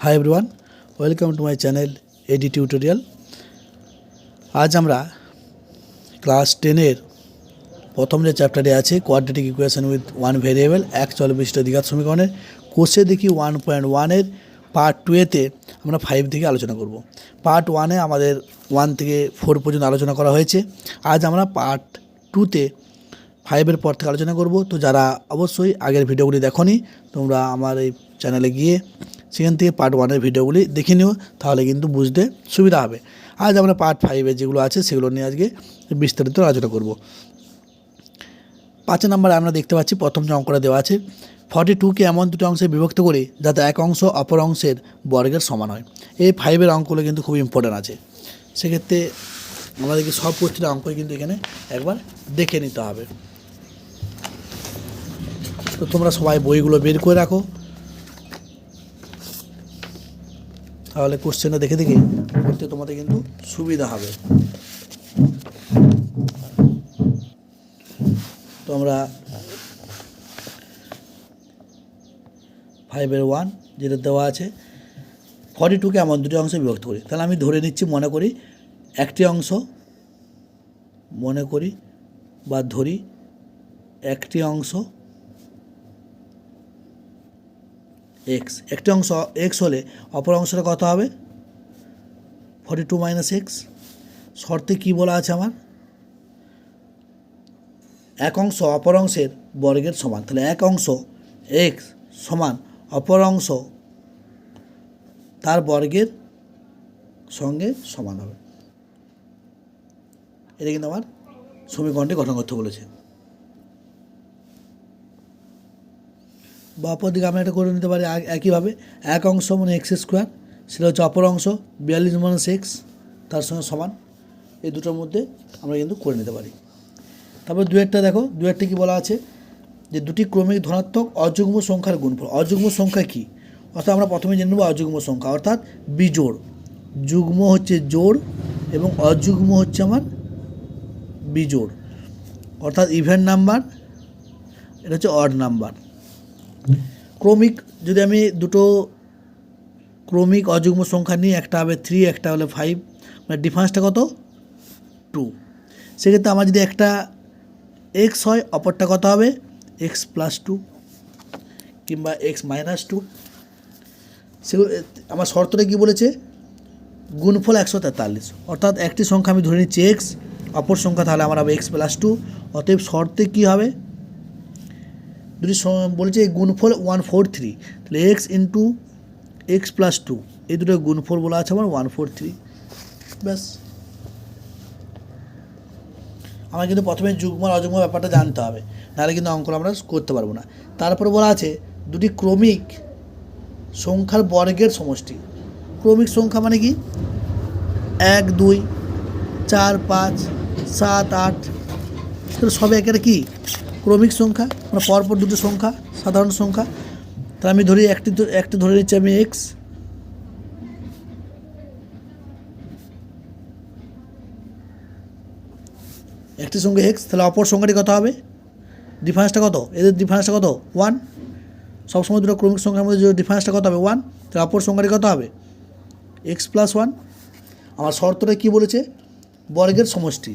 Hi everyone welcome to my channel AD tutorial আজ আমরা class টেনের প্রথম যে চ্যাপ্টারে আছে quadratic equation with one variable এক চল বিশিষ্ট দ্বিঘাত সমীকরণের। কোষে দেখি ওয়ান পয়েন্ট ওয়ানের পার্ট টুয়েতে আমরা ফাইভ থেকে আলোচনা করব। পার্ট ওয়ানে আমাদের ওয়ান থেকে ফোর পর্যন্ত আলোচনা করা হয়েছে। আজ আমরা পার্ট টুতে ফাইভের পর থেকে আলোচনা করব। তো যারা অবশ্যই আগের ভিডিওগুলি দেখনি, তোমরা আমার এই চ্যানেলে গিয়ে সেখান থেকে পার্ট ওয়ানের ভিডিওগুলি দেখে নিও, তাহলে কিন্তু বুঝতে সুবিধা হবে। আজ আমরা পার্ট ফাইভের যেগুলো আছে, সেগুলো নিয়ে আজকে বিস্তারিত আলোচনা করব। পাঁচ নম্বরে আমরা দেখতে পাচ্ছি, প্রথম যে অঙ্কটা দেওয়া আছে ফর্টি টুকে এমন দুটো অংশে বিভক্ত করি যাতে এক অংশ অপর অংশের বর্গের সমান হয়। এই ফাইভের অঙ্কগুলো কিন্তু খুব ইম্পর্ট্যান্ট আছে। সেক্ষেত্রে আমাদেরকে সব প্রতিটা অঙ্কই কিন্তু এখানে একবার দেখে নিতে হবে। তো তোমরা সবাই বইগুলো বের করে রাখো। তাহলে কোশ্চেনটা দেখে দেখে করতে তোমাদের কিন্তু সুবিধা হবে। তো আমরা ফাইভের ওয়ান যেটা দেওয়া আছে ফর্টি টুকে এমন দুটি অংশে বিভক্ত করি। তাহলে আমি ধরে নিচ্ছি, মনে করি একটি অংশ, মনে করি বা ধরি একটি অংশ এক্স একটি অংশ এক্স হলে অপর অংশটা কত হবে? ফর্টি টু মাইনাস এক্স শর্তে কী বলা আছে আমার? এক অংশ অপর অংশের বর্গের সমান। তাহলে এক অংশ এক্স সমান অপর অংশ তার বর্গের সঙ্গে সমান হবে। এটা কিন্তু আমার সমীকরণটি গঠন করতে বলেছে। বা অপর দিকে আমরা এটা করে নিতে পারি এক- একইভাবে। এক অংশ মানে এক্স স্কোয়ার সেটা হচ্ছে অপর অংশ, বিয়াল্লিশ মাইনাস এক্স তার সঙ্গে সমান। এই দুটোর মধ্যে আমরা কিন্তু করে নিতে পারি। তারপর দু একটা দেখো, দু একটা কী বলা আছে? যে দুটি ক্রমিক ধনাত্মক অযুগ্ম সংখ্যার গুণফল। অযুগ্ম সংখ্যা কী? অর্থাৎ আমরা প্রথমে জেনে নেব অযুগ্ম সংখ্যা, অর্থাৎ বিজোড়। যুগ্ম হচ্ছে জোড় এবং অযুগ্ম হচ্ছে আমার বিজোড়। অর্থাৎ ইভেন্ট নাম্বার এটা হচ্ছে অড নাম্বার ক্রমিক, যদি আমি দুটো ক্রমিক অযুগ্ম সংখ্যা নিই, একটা হবে থ্রি একটা হলে ফাইভ মানে ডিফারেন্সটা কত? টু সেক্ষেত্রে আমার যদি একটা এক্স হয়, অপরটা কত হবে? এক্স প্লাস টু কিংবা এক্স মাইনাস টু সেগুলো আমার শর্তটা কী বলেছে? গুণফল একশো তেতাল্লিশ। অর্থাৎ একটি সংখ্যা আমি ধরে নিচ্ছি এক্স অপর সংখ্যা তাহলে আমার হবে এক্স প্লাস টু অতএব শর্তে কী হবে? দুটি বলছে গুণফল ওয়ান ফোর থ্রি তাহলে X into X plus two এই দুটো গুণফল বলা আছে আমার ওয়ান ফোর থ্রি ব্যাস। আমার কিন্তু প্রথমে যুগ্ম, অযুগ্ম ব্যাপারটা জানতে হবে, নাহলে কিন্তু অঙ্কটা আমরা করতে পারব না। তারপরে বলা আছে দুটি ক্রমিক সংখ্যার বর্গের সমষ্টি, ক্রমিক সংখ্যা মানে কি? এক, দুই, চার, পাঁচ, সাত, আট সব একের কি? ক্রমিক সংখ্যা মানে পরপর দুটো সংখ্যা, সাধারণ সংখ্যা। তাহলে আমি ধরি একটি একটি ধরে নিচ্ছি আমি এক্স একটি সঙ্গে এক্স তাহলে অপর সংখ্যাটি কত হবে? ডিফারেন্সটা কত? এদের ডিফারেন্সটা কত? ওয়ান সবসময় দুটো ক্রমিক সংখ্যার মধ্যে যে ডিফারেন্সটা কত হবে? ওয়ান তাহলে অপর সংখ্যাটি কত হবে? এক্স প্লাস ওয়ান আমার শর্তটা কী বলেছে? বর্গের সমষ্টি।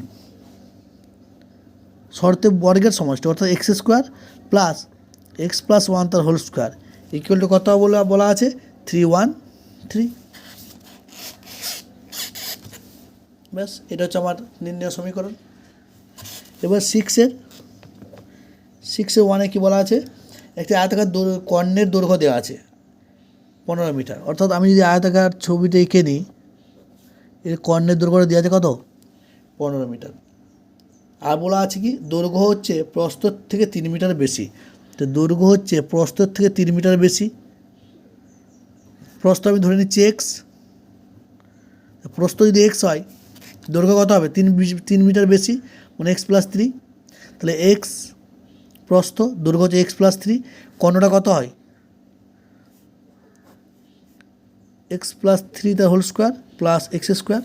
শর্তে বর্গের সমষ্টি, অর্থাৎ X square plus X plus one তার হোল স্কোয়ার ইকুয়াল টু কত বলে, বলা আছে? থ্রি ওয়ান থ্রি ব্যাস, এটা হচ্ছে আমার নির্ণয় সমীকরণ। এবার সিক্সের সিক্সের ওয়ানে কী বলা আছে? একটি আয়তাকার কর্ণের দৈর্ঘ্য দেওয়া আছে, পনেরো মিটার। অর্থাৎ আমি যদি আয়তাকার ছবিটা এঁকে নিই, এর কর্ণের দৈর্ঘ্যটা দেওয়া আছে কত? পনেরো মিটার। আর বলা আছে কি, দৈর্ঘ্য হচ্ছে প্রস্তর থেকে তিন মিটার বেশি। তো দৈর্ঘ্য হচ্ছে প্রস্তর থেকে তিন মিটার বেশি। প্রস্থ আমি ধরে নিচ্ছি এক্স প্রস্থ যদি এক্স হয়, দৈর্ঘ্য কত হবে? তিন তিন মিটার বেশি মানে এক্স প্লাস থ্রি তাহলে এক্স প্রস্থ, দৈর্ঘ্য হচ্ছে এক্স প্লাস থ্রি কর্ণটা কত হয়? এক্স প্লাস থ্রি তার whole square plus X square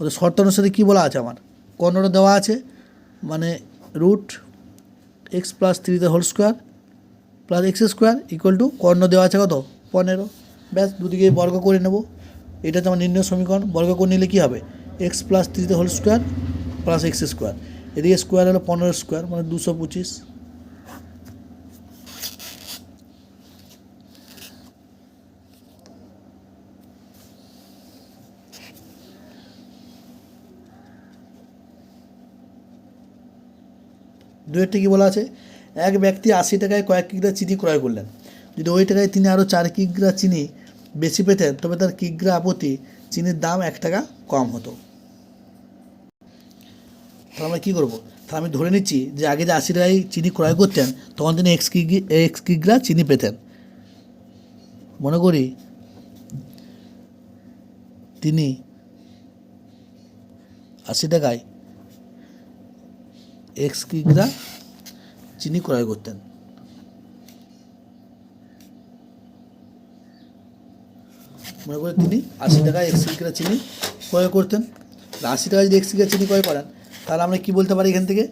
ওদের শর্ত অনুসারে কী বলা আছে আমার? কর্ণটা দেওয়া আছে। মানে রুট এক্স প্লাস থ্রি তার whole square plus X square equal to কর্ণ দেওয়া আছে কত? পনেরো। ব্যাস দুদিকে বর্গ করে নেব। এটা তো আমার নির্ণয় সমীকরণ। বর্গ করে নিলে কী হবে? এক্স প্লাস থ্রিতে whole square plus X square এদিকে স্কোয়ার হলো পনেরো স্কোয়ার মানে দুশো পঁচিশ। দুয়েরটা কী বলা আছে? এক ব্যক্তি আশি টাকায় কয়েক কিগ্রা চিনি ক্রয় করলেন। যদি ওই টাকায় তিনি আরও চার কিগ্রা চিনি বেশি পেতেন, তবে তার কিগ্রা প্রতি চিনির দাম এক টাকা কম হতো। তাহলে আমরা কী করব? তাহলে আমি ধরে নিচ্ছি যে আগে যে আশি টাকায় চিনি ক্রয় করতেন, তখন তিনি এক্স কিগ্রি এক্স কিগ্রা চিনি পেতেন। মনে করি তিনি আশি টাকায় এক্স কিগ্রা চিনি ক্রয় করতেন। মনে করে তিনি আশি টাকায় এক্স কিগ্রা চিনি ক্রয় করতেন। আশি টাকায় যদি এক্স কিগ্রা চিনি ক্রয় করেন, তাহলে আমরা কি বলতে পারি এখান থেকে?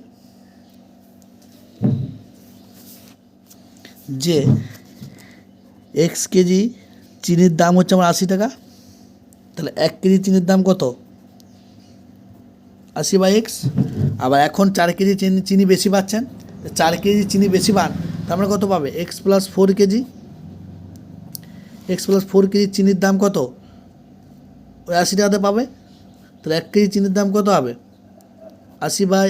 যে এক্স কেজি চিনির দাম হচ্ছে আমার আশি টাকা, তাহলে এক কেজি চিনির দাম কত? আশি বাই এক্স আবার এখন চার কেজি চিনি চিনি বেশি পাচ্ছেন, চার কেজি চিনি বেশি পান, তার মানে কত পাবে? X plus four KG X plus four KG চিনির দাম কত? ওই আশি টাকাতে পাবে, তাহলে এক কেজি চিনির দাম কত হবে? আশি বাই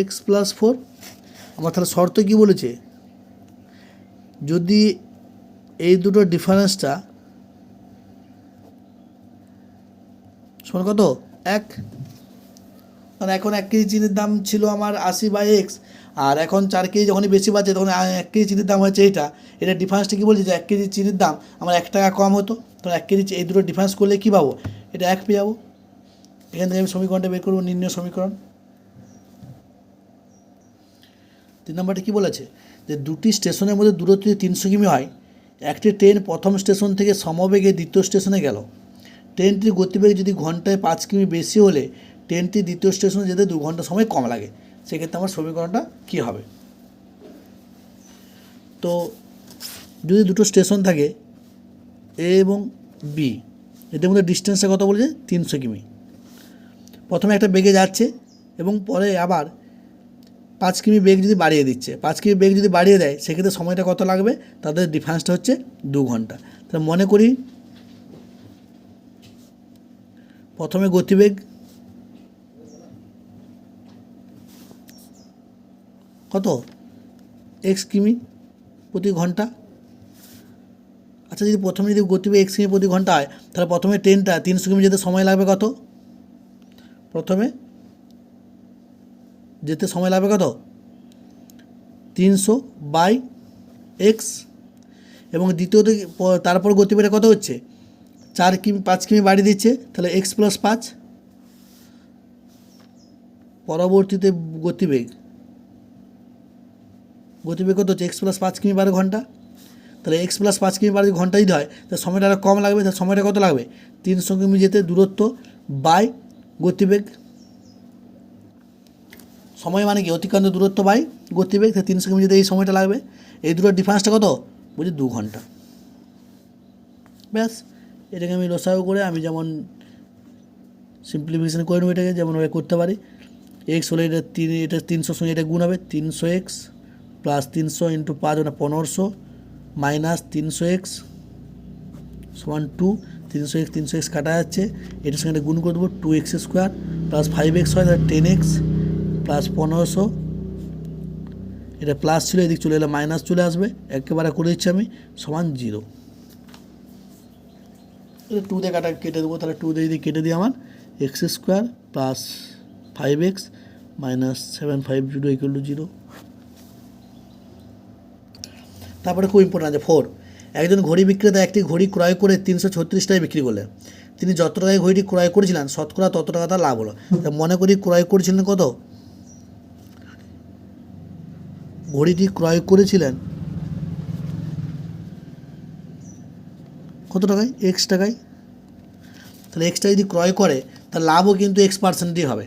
এক্স প্লাস ফোর আমার তাহলে শর্ত কী বলেছে? যদি এই দুটো ডিফারেন্সটা শোন কত? এক কারণ এখন এক কেজি চিনির দাম ছিল আমার আশি বাই এক্স আর এখন চার কেজি যখনই বেশি বাজছে তখন এক কেজি চিনির দাম হচ্ছে এইটা। এটা ডিফারেন্সটা কী বলছে যে এক কেজি চিনির দাম আমার এক টাকা কম হতো, তখন এক কেজি এই দুটো ডিফারেন্স করলে কী পাবো? এটা এক পেয়ে যাব। এখান থেকে আমি সমীকরণটা বের করব, নির্ণয় সমীকরণ। তিন নম্বরটা কী বলেছে? যে দুটি স্টেশনের মধ্যে দূরত্ব যদি তিনশো কিমি হয়, একটি ট্রেন প্রথম স্টেশন থেকে সমবেগে দ্বিতীয় স্টেশনে গেল। ট্রেনটির গতিবেগ যদি ঘন্টায় পাঁচ কিমি বেশি হলে ট্রেনটি দ্বিতীয় স্টেশনে যেতে দু ঘণ্টা সময় কম লাগে। সেক্ষেত্রে আমার সমীকরণটা কী হবে? তো যদি দুটো স্টেশন থাকে, এ এবং বি এদের মধ্যে ডিস্টেন্সটা কথা বলছে তিনশো কিমি। প্রথমে একটা বেগে যাচ্ছে এবং পরে আবার পাঁচ কিমি বেগ যদি বাড়িয়ে দিচ্ছে, পাঁচ কিমি বেগ যদি বাড়িয়ে দেয়, সেক্ষেত্রে সময়টা কত লাগবে? তাদের ডিফারেন্সটা হচ্ছে দু ঘণ্টা। তাহলে মনে করি, প্রথমে গতিবেগ কত? এক্স কিমি প্রতি ঘণ্টা? আচ্ছা যদি প্রথমে যদি গতিবেগ এক্স কিমি প্রতি ঘণ্টা হয়, তাহলে প্রথমে ট্রেনটা তিনশো কিমি যেতে সময় লাগবে কত? প্রথমে যেতে সময় লাগবে কত? তিনশো বাই এক্স এবং দ্বিতীয়ত তারপর গতিবেগটা কত হচ্ছে? চার কিমি, পাঁচ কিমি বাড়িয়ে দিচ্ছে, তাহলে এক্স প্লাস পাঁচ। পরবর্তীতে গতিবেগ গতিবেগ কত হচ্ছে? এক্স প্লাস পাঁচ কিমি বারো ঘণ্টা। তাহলে এক্স প্লাস পাঁচ কিমি বারো ঘণ্টা যদি হয়, তাহলে সময়টা আরও কম লাগবে, তাহলে সময়টা কত লাগবে? তিনশো কিমি যেতে দূরত্ব বাই গতিবেগ। সময় মানে কি? অতিক্রান্ত দূরত্ব বাই গতিবেগ, তাহলে তিনশো কিমি যেতে এই সময়টা লাগবে। এই দুটোর ডিফারেন্সটা কত? বলছি দু ঘণ্টা। ব্যাস, এটাকে আমি লসাগু করে আমি যেমন সিম্পলিফিকেশন করে নেব এটাকে যেমন করতে পারি। এক্স হলে এটা তিন, এটা তিনশোর সঙ্গে এটা গুণ হবে, তিনশো এক্স প্লাস তিনশো ইন্টু পাঁচ ওটা পনেরোশো মাইনাস তিনশো এক্স সমান টু, তিনশো এক্স তিনশো এক্স কাটা যাচ্ছে, এটার সঙ্গে গুণ করে দেবো two X square plus five X হয়, তাহলে টেন এক্স প্লাস পনেরোশো। এটা প্লাস ছিল, এদিক চলে এলে, মাইনাস চলে আসবে, একেবারে করে দিচ্ছি আমি, সমান জিরো। এটা টু দিয়ে কাটা, কেটে দেবো, তাহলে টু দিয়ে যদি কেটে দিই আমার, X square plus five X minus seven five zero equal to zero তারপরে খুব ইম্পর্টেন্ট আছে ফোর একজন ঘড়ি বিক্রেতা একটি ঘড়ি ক্রয় করে তিনশো ছত্রিশ টাকায় বিক্রি করলেন। তিনি যত টাকায় ঘড়িটি ক্রয় করেছিলেন, শতকরা তত টাকা তার লাভ হলো। মনে করি ক্রয় করেছিলেন কত? ঘড়িটি ক্রয় করেছিলেন কত টাকায়? এক্স টাকায়। তাহলে এক্সটা যদি ক্রয় করে, তার লাভও কিন্তু এক্স পার্সেন্টই হবে।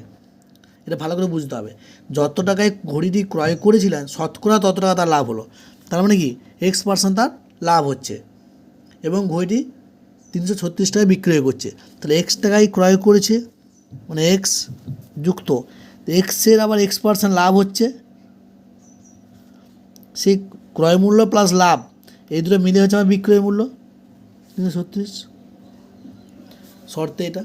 এটা ভালো করে বুঝতে হবে। যত টাকায় ঘড়িটি ক্রয় করেছিলেন, শতকরা তত টাকা তার লাভ হলো। তার মানে কি? এক্স পার্সেন্ট তার লাভ হচ্ছে এবং ঘড়িটি তিনশো ছত্রিশ টাকায় বিক্রয় করছে। তাহলে এক্স টাকায় ক্রয় করেছে মানে এক্স যুক্ত। এক্সের আবার এক্স পার্সেন্ট লাভ হচ্ছে। সেই ক্রয় মূল্য প্লাস লাভ, এই দুটো মিলে হচ্ছে আমার বিক্রয় মূল্য। তিনশো ছত্রিশ। শর্তে এটা।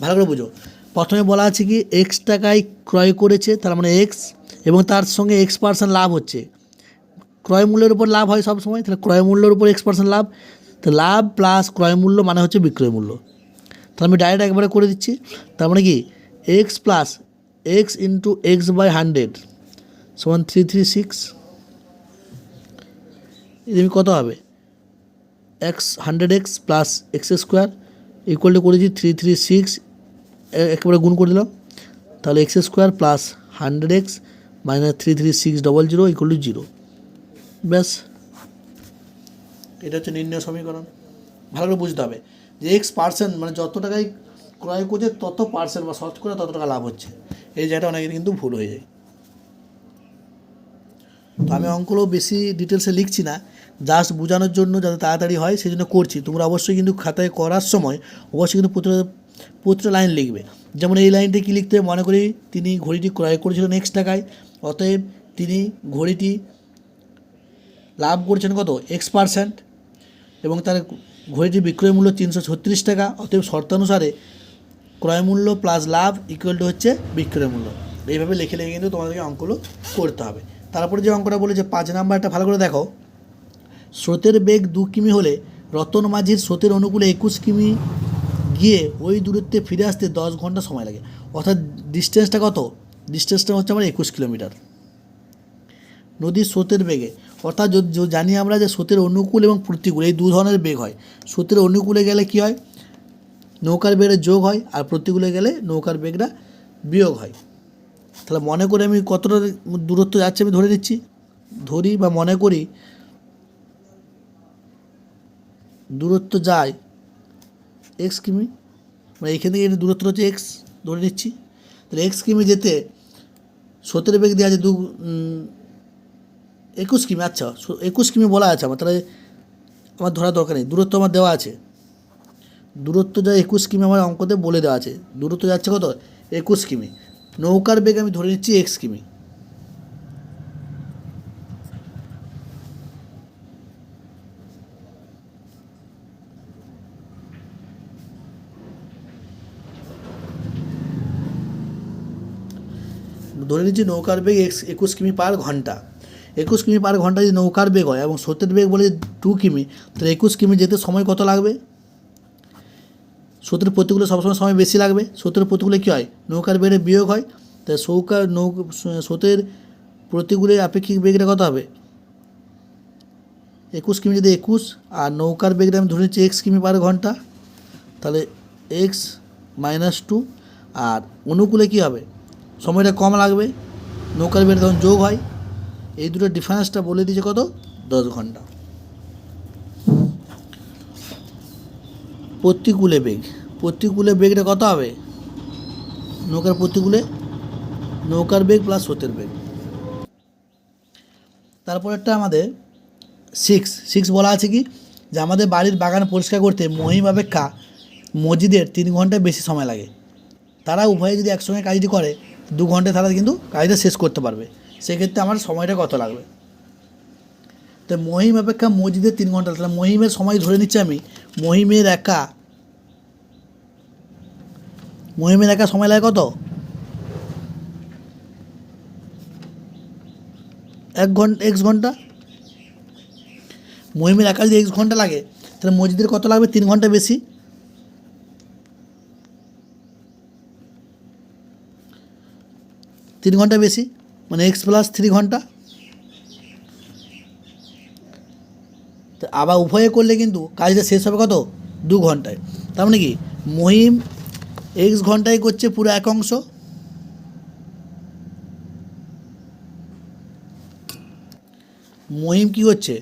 ভালো করে বুঝো। প্রথমে বলা আছে কি এক্স টাকায় ক্রয় করেছে, তার মানে এক্স এবং তার সঙ্গে এক্স পার্সেন্ট লাভ হচ্ছে। ক্রয় মূল্যের উপর লাভ হয় সব সময়, তাহলে ক্রয় মূল্যের উপর এক্স পার্সেন্ট লাভ। তো লাভ প্লাস ক্রয় মূল্য মানে হচ্ছে বিক্রয় মূল্য। তাহলে আমি ডাইরেক্ট একবারে করে দিচ্ছি। তার মানে কি? X plus X into X by hundred সমান থ্রি থ্রি সিক্স এদিকে কত হবে? X hundred X plus X square equal to করেছি থ্রি থ্রি সিক্স একেবারে গুণ করে দিলাম। তাহলে X square plus hundred X minus three three six double zero equal to zero ব্যাস। এটা হচ্ছে নির্ণয় সমীকরণ। ভালো করে বুঝতে হবে যে এক্স পার্সেন্ট মানে যত টাকায় ক্রয় করছে, তত পার্সেন্ট বা শতকরা তত টাকা লাভ হচ্ছে। এই জায়গাটা অনেকের কিন্তু ভুল হয়ে যায়। তো আমি অঙ্কগুলো বেশি ডিটেলসে লিখছি না। জাস্ট বোঝানোর জন্য যাতে তাড়াতাড়ি হয় সেই জন্য করছি। তোমরা অবশ্যই কিন্তু খাতায় করার সময় অবশ্যই কিন্তু প্রতিটা প্রতিটা লাইন লিখবে। যেমন এই লাইনটি কী লিখতে মনে করি তিনি ঘড়িটি ক্রয় করেছিলেন এক্স টাকায়, অতএব তিনি ঘড়িটি লাভ করছেন কত? এক্স পার্সেন্ট এবং তার ঘড়িটির বিক্রয় মূল্য তিনশো ছত্রিশ টাকা, অতএব শর্তানুসারে ক্রয় মূল্য প্লাস লাভ ইকুয়াল টু হচ্ছে বিক্রয় মূল্য। এইভাবে লিখে লিখে কিন্তু তোমাদেরকে অঙ্কগুলো করতে হবে। তারপরে যে অঙ্কটা বলে যে পাঁচ নাম্বারটা ভালো করে দেখো। স্রোতের বেগ দু কিমি হলে রতন মাঝির স্রোতের অনুকূলে একুশ কিমি গিয়ে ওই দূরত্বে ফিরে আসতে দশ ঘণ্টা সময় লাগে। অর্থাৎ ডিস্টেন্সটা কত? ডিস্টেন্সটা হচ্ছে আমার একুশ কিলোমিটার। নদীর স্রোতের বেগে। অর্থাৎ জানি আমরা যে স্রোতের অনুকূল এবং প্রতিকূল, এই দু ধরনের বেগ হয়। স্রোতের অনুকূলে গেলে কি হয়? নৌকার বেগের যোগ হয়, আর প্রতিকূলে গেলে নৌকার বেগটা বিয়োগ হয়। তাহলে মনে করে আমি কতটা দূরত্ব যাচ্ছে আমি ধরে নিচ্ছি? ধরি বা মনে করি দূরত্ব যায় এক্স কিমি মানে এখান থেকে দূরত্ব হচ্ছে এক্স ধরে নিচ্ছি। তাহলে এক্স কিমি যেতে সতেরো বেগ দেওয়া আছে দু একুশ কিমি আচ্ছা একুশ কিমি বলা আছে আমার, তাহলে আমার ধরার দরকার নেই, দূরত্ব আমার দেওয়া আছে। দূরত্ব যা একুশ কিমি আমার অঙ্কতে বলে দেওয়া আছে, দূরত্ব যাচ্ছে কত? একুশ কিমি। নৌকার বেগ আমি ধরে নিচ্ছি এক্স কিমি। ধরে নিচ্ছি নৌকার বেগ এক্স, একুশ কিমি পার ঘণ্টা। একুশ কিমি পার ঘণ্টা যদি নৌকার বেগ হয় এবং স্রোতের বেগ বলে টু কিমি, তাহলে একুশ কিমি যেতে সময় কত লাগবে? স্রোতের প্রতিকূলে সবসময় সময় বেশি লাগবে। স্রোতের প্রতিকূলে কী হয়? নৌকার বেগে বিয়োগ হয় তাই নৌকার নৌ, স্রোতের প্রতিকূলে আপেক্ষিক বেগটা কত হবে? একুশ কিমি যদি একুশ, আর নৌকার বেগটা আমি ধরে নিচ্ছি এক্স কিমি পার ঘণ্টা, তাহলে এক্স মাইনাস টু, আর অনুকূলে কী হবে? সময়টা কম লাগবে। নৌকার বেগ তখন যোগ হয় এই দুটো ডিফারেন্সটা বলে দিয়েছে কত? দশ ঘণ্টা। প্রতিকূলে বেগ। প্রতিকূলে বেগটা কত হবে? নৌকার প্রতিকূলে? নৌকার বেগ প্লাস স্রোতের বেগ। তারপরেরটা আমাদের সিক্স সিক্স বলা আছে কি? যে আমাদের বাড়ির বাগান পরিষ্কার করতে মহিম অপেক্ষা মসজিদের তিন ঘণ্টা বেশি সময় লাগে। তারা উভয়ে যদি একসঙ্গে কাজটি করে, দু ঘন্টায় তারা কিন্তু কাজটা শেষ করতে পারবে। সেক্ষেত্রে আমার সময়টা কত লাগবে? তো মহিম অপেক্ষা মসজিদের তিন ঘণ্টা তাহলে মহিমের সময় ধরে নিচ্ছি আমি। মহিমের একা। মহিমের একা সময় লাগে কত? এক ঘণ্টা এক্স ঘণ্টা? মহিমের একা যদি এক্স ঘণ্টা লাগে, তাহলে মসজিদের কত লাগবে? তিন ঘণ্টা বেশি। তিন ঘণ্টা বেশি। মানে এক্স প্লাস থ্রি ঘণ্টা। তো আবার উভয়ে করলে কিন্তু কাজটা শেষ হবে কত? দু ঘন্টায়। তার মানে কি? মহিম এক্স ঘন্টায় করছে পুরো এক অংশ। মহিম কি করছে?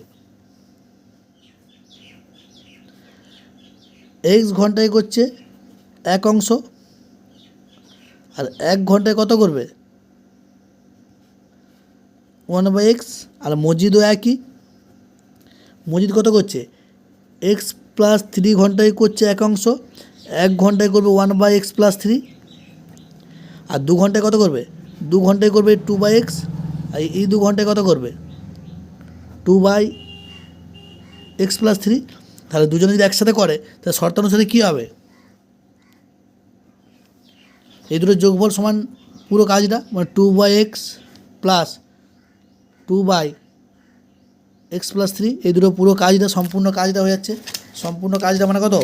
এক্স ঘন্টায় করছে এক অংশ। আর এক ঘন্টায় কত করবে? ওয়ান বাই এক্স আর মসজিদও একই। মসজিদ কত করছে? এক্স প্লাস থ্রি ঘন্টায় করছে এক অংশ, এক ঘন্টায় করবে one by x plus three. আর দু ঘন্টায় কত করবে? দু ঘন্টায় করবে টু বাই এক্স, আর এই দু ঘন্টায় কত করবে? Two by x plus three. তাহলে দুজনে যদি একসাথে করে, তাহলে শর্ত অনুসারে কী হবে? এই দুটো যোগফল সমান পুরো কাজটা মানে two by x plus two by x plus three এই দুটো পুরো কাজটা, সম্পূর্ণ কাজটা হয়ে যাচ্ছে। সম্পূর্ণ কাজটা মানে কত?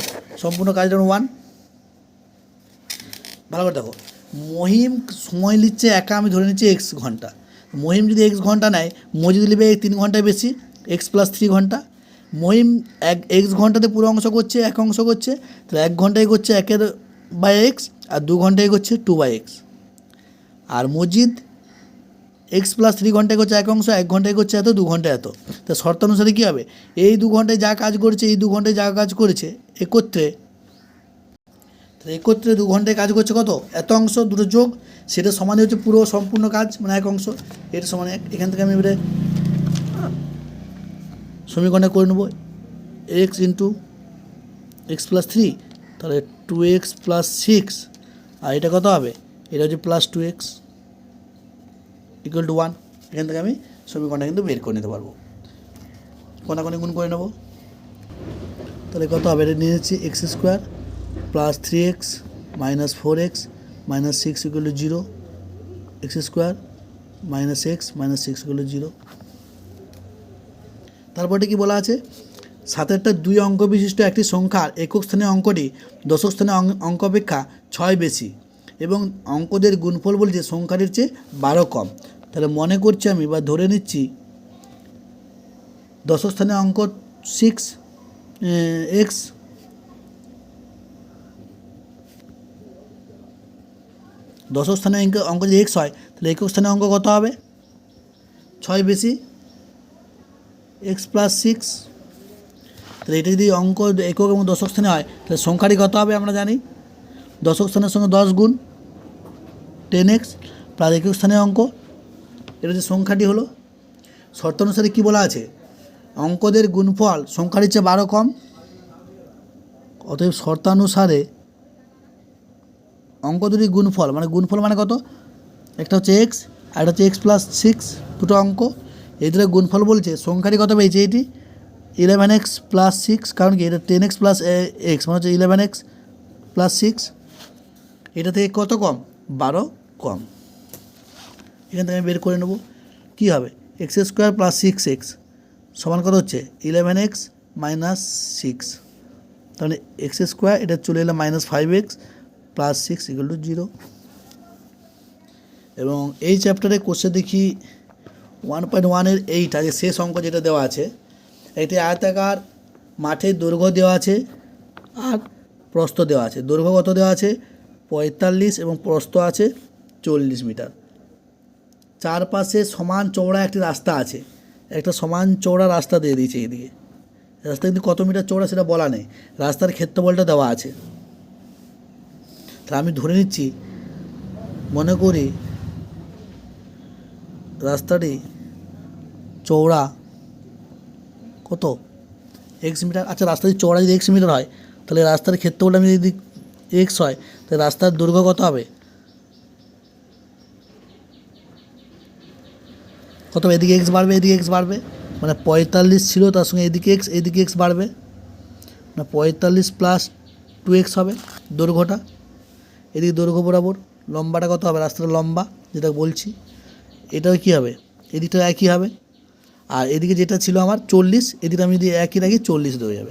সম্পূর্ণ কাজটা ওয়ান ভালো করে দেখো। মহিম সময় নিচ্ছে একা, আমি ধরে নিচ্ছি এক্স ঘণ্টা। মহিম যদি এক্স ঘণ্টা নেয় মজিদ নেবে তিন ঘন্টায় বেশি এক্স প্লাস থ্রি ঘণ্টা। মহিম এক এক্স ঘন্টাতে পুরো অংশ করছে, এক অংশ করছে, তাহলে এক ঘন্টায় করছে একের বাই এক্স আর দু ঘন্টায় করছে টু বাই এক্স আর মজিদ এক্স প্লাস থ্রি ঘন্টায় করছে এক অংশ, এক ঘন্টায় করছে এত, দু ঘন্টায় এত। তা শর্ত অনুসারে কী হবে? এই দু ঘন্টায় যা কাজ করেছে, এই দু ঘন্টায় যা কাজ করেছে, একত্রে, তাহলে একত্রে দু ঘন্টায় কাজ করছে কত? এত অংশ, দুটো যোগ, সেটা সমানে হচ্ছে পুরো সম্পূর্ণ কাজ মানে এক অংশ, এটা সমানে এখান থেকে আমি এবারে সমীকরণে করে নেব। X into x plus three তাহলে টু এক্স প্লাস সিক্স আর এটা কত হবে? এটা হচ্ছে plus two x equal to one এখান থেকে আমি সমীকরণটা কিন্তু বের করে নিতে পারব। কোনাকোনি গুণ করে নেব। তাহলে কত হবে? এটা নিয়ে নিচ্ছি x square plus three x minus four x minus six equal to zero x square minus x minus six equal to zero তারপরে কি বলা আছে? সাতেরটা দুই অঙ্ক বিশিষ্ট একটি সংখ্যার একক স্থানীয় অঙ্কটি দশক স্থানীয় অঙ্ক অপেক্ষা ছয় বেশি। এবং অঙ্কদের গুণফল বলছে সংখ্যাটির চেয়ে বারো কম। তাহলে মনে করছি আমি, বা ধরে নিচ্ছি দশক স্থানীয় অঙ্ক সিক্স এক্স দশক স্থানে অঙ্ক অঙ্ক যদি এক্স হয়, তাহলে একক স্থানে অঙ্ক কত হবে? ছয় বেশি এক্স প্লাস সিক্স তাহলে এটা যদি অঙ্ক একক এবং দশক স্থানে হয়, তাহলে সংখ্যাটি কত হবে আমরা জানি? দশক স্থানের সঙ্গে দশ গুণ টেন এক্স প্লাস একক স্থানে অঙ্ক। এটা যে সংখ্যাটি হলো। শর্ত অনুসারে কী বলা আছে? অঙ্কদের গুণফল সংখ্যাটির চেয়ে বারো কম। অতএব শর্তানুসারে অঙ্ক দুটি গুণফল মানে গুণফল মানে কত? একটা হচ্ছে এক্স আর একটা হচ্ছে এক্স প্লাস সিক্স দুটো অঙ্ক। এই দুটো গুণফল বলছে, সংখ্যাটি কত পেয়েছে এটি? ইলেভেন এক্স প্লাস সিক্স কারণ কি? এটা টেন এক্স প্লাস এক্স মানে হচ্ছে ইলেভেন এক্স প্লাস সিক্স এটা থেকে কত কম? বারো। কম। এখান থেকে আমি বের করে নেব। কী হবে? X square plus six x সমান কত হচ্ছে? ইলেভেন এক্স মাইনাস সিক্স তাহলে এক্স স্কোয়ার এটা চলে এলো minus five x plus six equal to zero এবং এই চ্যাপ্টারে কোর্সে দেখি ওয়ান পয়েন্ট ওয়ানের এইট আগে শেষ অঙ্ক যেটা দেওয়া আছে একটি আয়তাকার মাঠের দৈর্ঘ্য দেওয়া আছে আর প্রস্থ দেওয়া আছে। দৈর্ঘ্য কত দেওয়া আছে? পঁয়তাল্লিশ এবং প্রস্থ আছে চল্লিশ মিটার। চারপাশে সমান চওড়া একটি রাস্তা আছে। একটা সমান চওড়া রাস্তা দিয়ে দিয়েছে এদিকে। রাস্তা কিন্তু কত মিটার চওড়া সেটা বলা নেই। রাস্তার ক্ষেত্রফলটা দেওয়া আছে। তাহলে আমি ধরে নিচ্ছি, মনে করি রাস্তাটি চওড়া কত? X metre. আচ্ছা রাস্তাটি চওড়া যদি এক্স মিটার হয়, তাহলে রাস্তার ক্ষেত্রফলটা আমি যদি এক্স হয়, তাহলে রাস্তার দৈর্ঘ্য কত হবে? কত এদিকে এক্স বাড়বে, এদিকে এক্স বাড়বে। মানে পঁয়তাল্লিশ ছিল, তার সঙ্গে এদিকে এক্স এদিকে এক্স বাড়বে। না পঁয়তাল্লিশ প্লাস টু এক্স হবে, দৈর্ঘ্যটা। এদিকে দৈর্ঘ্য বরাবর, লম্বাটা কত হবে? রাস্তাটা লম্বা, যেটা বলছি। এটাও কী হবে? এদিকটা একই হবে। আর এদিকে যেটা ছিল আমার চল্লিশ এদিকে আমি যদি একই রাখি, চল্লিশ হয়ে যাবে।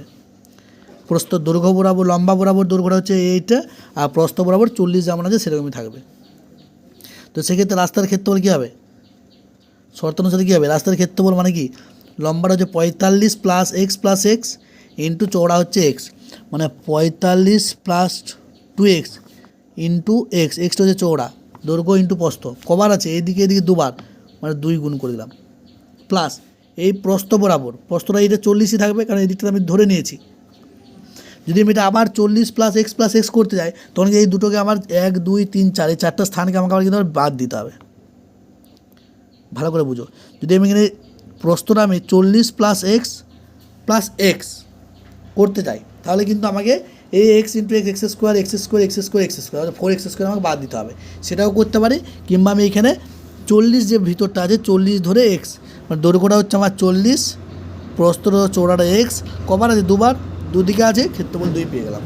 প্রস্থ দৈর্ঘ্য বরাবর, লম্বা বরাবর দৈর্ঘ্যটা হচ্ছে এইটা, আর প্রস্থ বরাবর চল্লিশ যেমন আছে, সেরকমই থাকবে। তো সেক্ষেত্রে রাস্তার ক্ষেত্রফল কী হবে? শর্ত অনুসারে কী হবে? রাস্তার ক্ষেত্রফল মানে কি? লম্বাটা হচ্ছে পঁয়তাল্লিশ plus x plus x into Chaura হচ্ছে এক্স মানে পঁয়তাল্লিশ plus two x into x extra হচ্ছে চৌড়া দৈর্ঘ্য ইন্টু প্রস্থ। কবার আছে? এদিকে এদিকে দুবার। মানে দুই গুণ করে দিলাম। প্লাস এই প্রস্থ বরাবর। প্রস্থটা এটা চল্লিশই থাকবে, কারণ এদিকটা আমি ধরে নিয়েছি। যদি আমি এটা আবার চল্লিশ প্লাস এক্স প্লাস এক্স করতে যাই, তখন এই দুটোকে আমার এক, দুই, তিন, চার, এই চারটা স্থানকে আমাকে আবার কিন্তু বাদ দিতে হবে। ভালো করে বুঝো। যদি আমি এখানে প্রস্তটা আমি চল্লিশ প্লাস এক্স প্লাস এক্স করতে চাই, তাহলে কিন্তু আমাকে এই x into x x square x square x square x square four x square আমাকে বাদ দিতে হবে। সেটাও করতে পারি, কিংবা আমি এখানে চল্লিশ যে ভিতরটা আছে, চল্লিশ ধরে এক্স মানে দৈর্ঘ্যটা হচ্ছে আমার চল্লিশ প্রস্তর চৌড়াটা এক্স কবার আছে দুবার, দুদিকে আছে, ক্ষেত্রফল দুই পেয়ে গেলাম।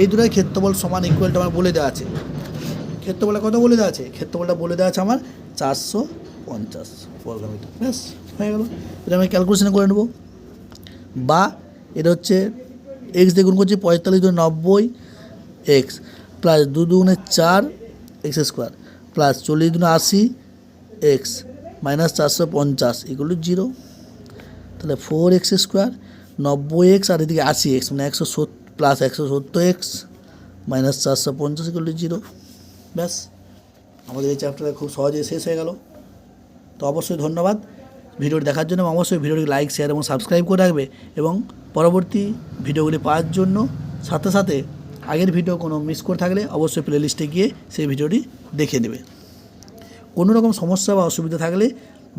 এই দুটোই ক্ষেত্রফল সমান ইকুয়ালটা আমার বলে দেওয়া আছে। ক্ষেত্রফলটা কত বলে দেওয়া আছে? ক্ষেত্রফলটা বলে দেওয়া আছে আমার চারশো পঞ্চাশ বর্গমিটার ব্যাস, হয়ে গেল। এটা আমি ক্যালকুলেশন করে নেব। বা এটা হচ্ছে এক্স দিয়ে গুণ করছি পঁয়তাল্লিশ দুই নব্বই এক্স প্লাস দু দুগুণে চার এক্স স্কোয়ার প্লাস চল্লিশ দুগুণে আশি এক্স মাইনাস চারশো পঞ্চাশ এগুলো জিরো তাহলে ফোর এক্স স্কোয়ার নব্বই এক্স আর এদিকে আশি এক্স মানে একশো সত্তর প্লাস একশো সত্তর এক্স মাইনাস চারশো পঞ্চাশ এগুলো জিরো ব্যাস, আমাদের এই চ্যাপ্টারটা খুব সহজে শেষ হয়ে গেল। তো অবশ্যই ধন্যবাদ ভিডিওটি দেখার জন্য অবশ্যই ভিডিওটি লাইক শেয়ার এবং সাবস্ক্রাইব করে রাখবে এবং পরবর্তী ভিডিওগুলি পাওয়ার জন্য সাথে সাথে আগের ভিডিও কোনো মিস করে থাকলে অবশ্যই প্লেলিস্টে গিয়ে সেই ভিডিওটি দেখে নেবে। কোনো রকম সমস্যা বা অসুবিধা থাকলে,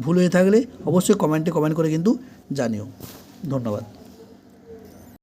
ভুল হয়ে থাকলে অবশ্যই কমেন্টে কমেন্ট করে কিন্তু জানিও। ধন্যবাদ।